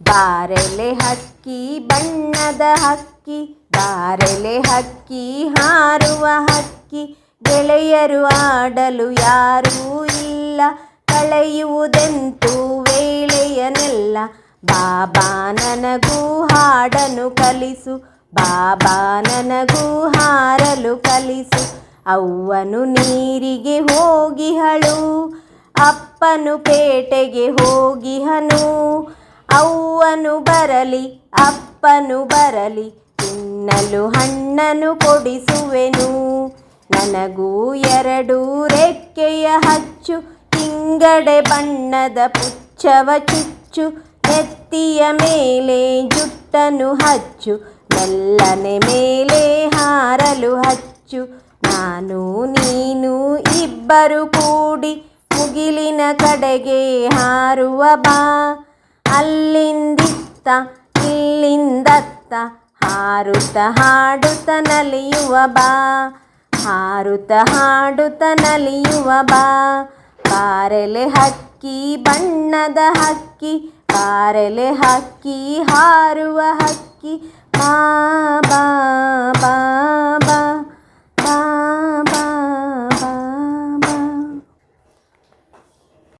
ಬಾರೆಲೆ ಹಕ್ಕಿ, ಬಣ್ಣದ ಹಕ್ಕಿ, ಬಾರೆಲೆ ಹಕ್ಕಿ, ಹಾರುವ ಹಕ್ಕಿ, ಗೆಳೆಯರು ಆಡಲು ಯಾರೂ ಇಲ್ಲ, ಕಳೆಯುವುದೆಂತೂ ವೇಳೆಯನೆಲ್ಲ. ಬಾಬಾ ನನಗೂ ಹಾಡನು ಕಲಿಸು, ಬಾಬಾ ನನಗೂ ಹಾರಲು ಕಲಿಸು, ಅವ್ವನು ನೀರಿಗೆ ಹೋಗಿಹಳು ಅಪ್ಪನು ಪೇಟೆಗೆ ಹೋಗಿಹನು ಅವ್ವನು ಬರಲಿ, ಅಪ್ಪನು ಬರಲಿ, ತಿನ್ನಲು ಹಣ್ಣನು ಕೊಡಿಸುವೆನು. ನನಗೂ ಎರಡು ರೆಕ್ಕೆಯ ಹಚ್ಚು, ತಿಂಗಡೆ ಬಣ್ಣದ ಪುಚ್ಚವ ಚುಚ್ಚು, ನೆತ್ತಿಯ ಮೇಲೆ ಜುಟ್ಟನು ಹಚ್ಚು, ಮೆಲ್ಲನೆ ಮೇಲೆ ಹಾರಲು ಹಚ್ಚು. ನಾನು, ನೀನು ಇಬ್ಬರು ಕೂಡಿ ಮುಗಿಲಿನ ಕಡೆಗೆ ಹಾರುವ ಬಾ. ಅಲ್ಲಿಂದಿತ್ತ, ಇಲ್ಲಿಂದತ್ತ ಹಾರುತ ಹಾಡುತ್ತ ನಲಿಯುವ ಬಾ. ಹಾರುತ ಹಾಡುತ ನಲಿಯುವ ಬಾ. ಪಾರೆಲೆ ಹಕ್ಕಿ, ಬಣ್ಣದ ಹಕ್ಕಿ ಪಾರೆಲೆ ಹಕ್ಕಿ, ಹಾರುವ ಹಕ್ಕಿ ಬಾ